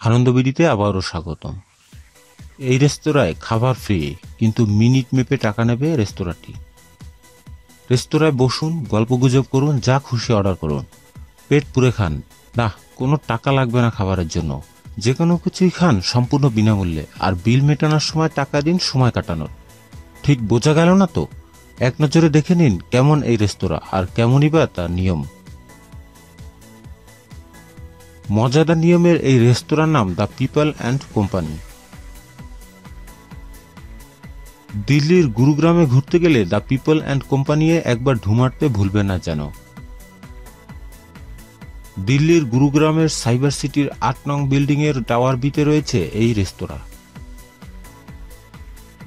আনন্দবিডিতে আবারও স্বাগতম। এই রেস্তোরাঁয় খাবার ফ্রি, কিন্তু মিনিট মেপে টাকা নেবে রেস্তোরাঁটি। রেস্তোরাঁয় বসুন গল্পগুজব করুন, যা খুশি অর্ডার করুন। পেট পুরে খান। না কোনো টাকা লাগবে না খাবারের জন্য। যে কোনো কিছুই খান সম্পূর্ণ বিনামূল্যে, আর বিল মেটানোর সময় টাকা দিন, সময় কাটানোর। ঠিক বোঝা গেল না তো? এক নজরে দেখে নিন কেমন এই রেস্তোরাঁ আর কেমনই বা তার নিয়ম। মজাদার নিয়মের এই রেস্তোরাঁর নাম দ্য পিপল অ্যান্ড কোম্পানি। দিল্লির গুরুগ্রামে ঘুরতে গেলে দ্য পিপল অ্যান্ড কোম্পানি একবার ঢুমারতে ভুলবে না যেন। দিল্লির গুরুগ্রামের সাইবার সিটির আট নং বিল্ডিংয়ের টাওয়ার বিতে রয়েছে এই রেস্তোরাঁ।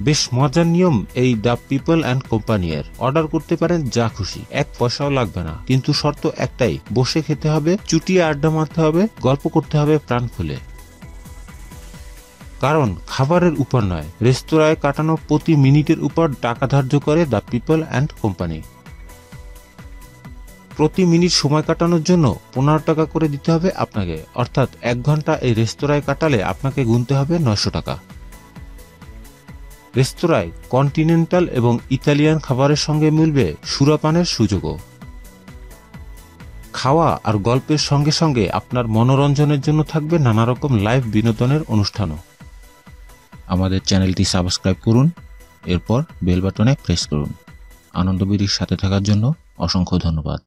বেশ মজার নিয়ম এই দ্য পিপল অ্যান্ড কোম্পানি এর। অর্ডার করতে পারেন যা খুশি, এক পয়সাও লাগবে না। কিন্তু শর্ত একটাই, বসে খেতে হবে, চুটিয়ে আড্ডা মারতে হবে, গল্প করতে হবে, প্রাণ খুলে। কারণ, খাবারের উপর নয়, রেস্তোরাঁয় কাটানো প্রতি মিনিটের উপর টাকা ধার্য করে দ্য পিপল অ্যান্ড কোম্পানি। প্রতি মিনিট সময় কাটানোর জন্য পনেরো টাকা করে দিতে হবে আপনাকে। অর্থাৎ এক ঘণ্টা এই রেস্তোরাঁয় কাটালে আপনাকে গুনতে হবে নয়শো টাকা। রেস্তোরাঁয় কন্টিনেন্টাল এবং ইতালিয়ান খাবারের সঙ্গে মিলবে সুরাপানের সুযোগও। খাওয়া আর গল্পের সঙ্গে সঙ্গে আপনার মনোরঞ্জনের জন্য থাকবে নানা রকম লাইভ বিনোদনের অনুষ্ঠানও। আমাদের চ্যানেলটি সাবস্ক্রাইব করুন, এরপর বেল বাটনে প্রেস করুন। আনন্দবিদির সাথে থাকার জন্য অসংখ্য ধন্যবাদ।